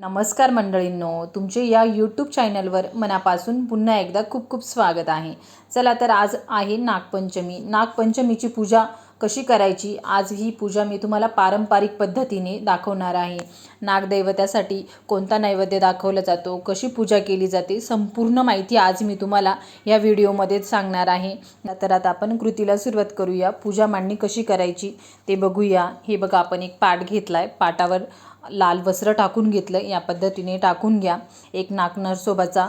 नमस्कार मंडळींनो तुमचे या यूट्यूब चॅनलवर मनापासून पुन्हा एकदा खूप खूप स्वागत आहे. चला तर आज आहे नागपंचमी. नागपंचमीची पूजा कशी करायची? आज ही पूजा मी तुम्हाला पारंपरिक पद्धतीने दाखवणार आहे. नागदैवत्यासाठी कोणता नैवेद्य दाखवला जातो? कशी पूजा केली जाते? संपूर्ण माहिती आज मी तुम्हाला या व्हिडिओमध्ये सांगणार आहे. तर आता आपण कृतीला सुरुवात करूया. पूजा मांडणी कशी करायची ते बघूया. हे बघा आपण एक पाट घेतला आहे पाटावर लाल वस्त्र टाकून घेतलं. या पद्धतीने टाकून घ्या. एक नागनरसोबाचा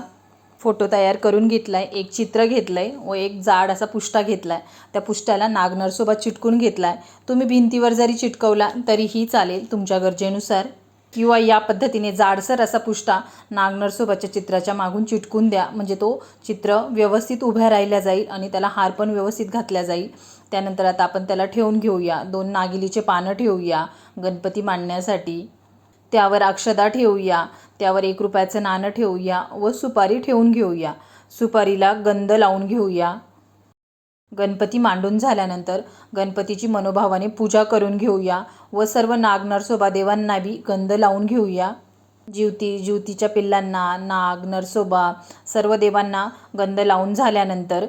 फोटो तयार करून घेतला आहे एक चित्र घेतलं आहे व एक जाड असा पुष्टा घेतला आहे त्या पुष्ट्याला नागनरसोबत चिटकून घेतला आहे तुम्ही भिंतीवर जरी चिटकवला तरीही चालेल तुमच्या गरजेनुसार. किंवा या पद्धतीने जाडसर असा पुष्टा नागनरसोबाच्या चित्राच्या मागून चिटकून द्या. म्हणजे तो चित्र व्यवस्थित उभ्या राहिल्या जाईल आणि त्याला हार पण व्यवस्थित घातल्या जाईल. त्यानंतर आता आपण त्याला ठेवून घेऊया. दोन नागिलीचे पानं ठेवूया. गणपती मांडण्यासाठी. त्यावर अक्षदा ठेवूया त्यावर एक रुपयाचं नाणं ठेवूया व सुपारी ठेवून घेऊया. सुपारीला गंध लावून घेऊया. गणपती मांडून झाल्यानंतर गणपतीची मनोभावाने पूजा करून घेऊया व सर्व नाग नरसोबा देवांना बी गंध लावून घेऊया. जीवती जीवतीच्या पिल्लांना नाग नरसोबा सर्व देवांना गंध लावून झाल्यानंतर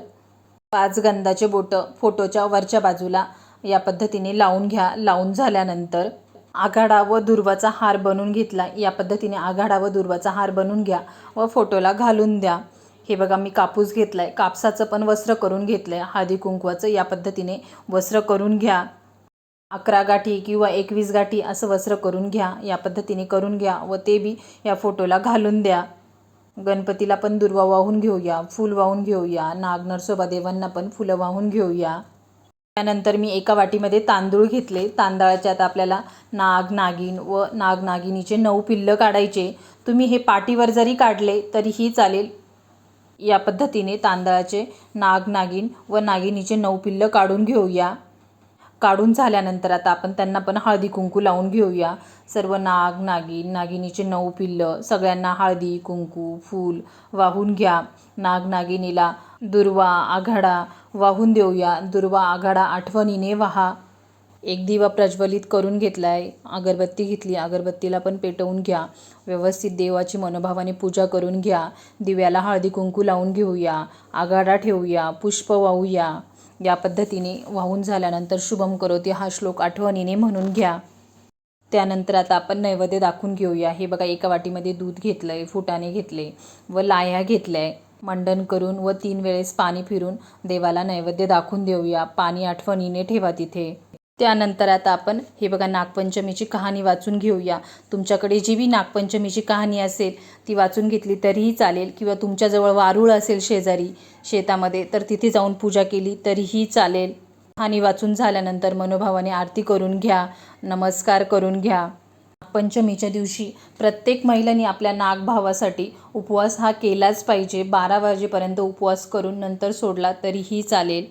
पाच गंधाचे बोटं फोटोच्या वरच्या बाजूला या पद्धतीने लावून घ्या लावून झाल्यानंतर आघाडा व दुर्वाचा हार बनवून घेतला. या पद्धतीने आघाडा व दुर्वाचा हार बनवून घ्या व फोटोला घालून द्या. हे बघा मी कापूस घेतला आहे कापसाचं पण वस्त्र करून घेतलं आहे हळदी कुंकवाचं या पद्धतीने वस्त्र करून घ्या. अकरा गाठी किंवा एकवीस गाठी असं वस्त्र करून घ्या. या पद्धतीने करून घ्या व ते बी या फोटोला घालून द्या. गणपतीला पण दुर्वा वाहून घेऊया. फूल वाहून घेऊया. नाग नरसोबा देवांना पण फुलं वाहून घेऊया. त्यानंतर मी एका वाटीमध्ये तांदूळ घेतले. तांदळाच्यात आपल्याला नाग नागिन व नाग नागिनीचे नऊ पिल्लं काढायचे. तुम्ही हे पाटीवर जरी काढले तरीही चालेल. या पद्धतीने तांदळाचे नाग नागिन व नागिनीचे नऊ पिल्लं काढून घेऊया. काढून झाल्यानंतर आता आपण त्यांना पण हळदी कुंकू लावून घेऊया. सर्व नाग नागिन नागिनीचे नऊ पिल्लं सगळ्यांना हळदी कुंकू फूल वाहून घ्या. नाग नागिनीला दुर्वा आघाडा वाहून देऊया. दुर्वा आघाडा आठवणीने वाहा. एक दिवा प्रज्वलित करून घेतला आहे अगरबत्ती घेतली. अगरबत्तीला पण पेटवून घ्या. व्यवस्थित देवाची मनोभावाने पूजा करून घ्या. दिव्याला हळदी कुंकू लावून घेऊया. आघाडा ठेवूया. पुष्प वाहूया. या पद्धतीने वाहून झाल्यानंतर शुभम करोती हा श्लोक आठवणीने म्हणून घ्या. त्यानंतर आता आपण नैवेद्य दाखवून घेऊया. हे बघा एका वाटीमध्ये दूध घेतलं आहे फुटाणे घेतले व लाह्या घेतल्या. आहे मंडन करून व तीन वेळेस पाणी फिरून देवाला नैवेद्य दाखवून देऊया. पाणी आठवणीने ठेवा तिथे. त्यानंतर आता आपण हे बघा नागपंचमीची कहाणी वाचून घेऊया. तुमच्याकडे जी बी नागपंचमीची कहाणी असेल ती वाचून घेतली तरीही चालेल किंवा तुमच्याजवळ वारूळ असेल शेजारी शेतामध्ये तर तिथे जाऊन पूजा केली तरीही चालेल. कहाणी वाचून झाल्यानंतर मनोभावाने आरती करून घ्या. नमस्कार करून घ्या. पंचमीच्या दिवशी प्रत्येक महिलांनी आपल्या नागभावासाठी उपवास हा केलाच पाहिजे. बारा वाजेपर्यंत उपवास करून नंतर सोडला तरीही चालेल.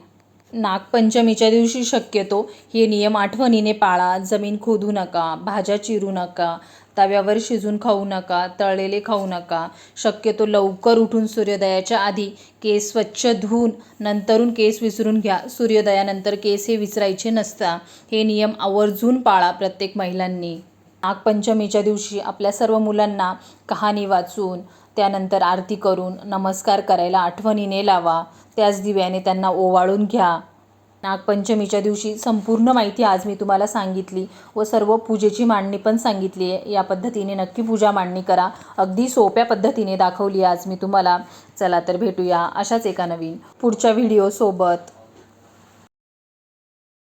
नागपंचमीच्या दिवशी शक्यतो हे नियम आठवणीने पाळा. जमीन खोदू नका भाज्या चिरू नका तव्यावर शिजून खाऊ नका तळलेले खाऊ नका. शक्यतो लवकर उठून सूर्योदयाच्या आधी केस स्वच्छ धुवून नंतरून केस विसरून घ्या. सूर्योदयानंतर केस हे विसरायचे नसता. हे नियम आवर्जून पाळा प्रत्येक महिलांनी. नागपंचमीच्या दिवशी आपल्या सर्व मुलांना कहाणी वाचून त्यानंतर आरती करून नमस्कार करायला आठवणीने लावा. त्याच दिव्याने त्यांना ओवाळून घ्या. नागपंचमीच्या दिवशी संपूर्ण माहिती आज मी तुम्हाला सांगितली व सर्व पूजेची मांडणी पण सांगितली आहे. या पद्धतीने नक्की पूजा मांडणी करा. अगदी सोप्या पद्धतीने दाखवली आज मी तुम्हाला. चला तर भेटूया अशाच एका नवीन पुढच्या व्हिडिओसोबत.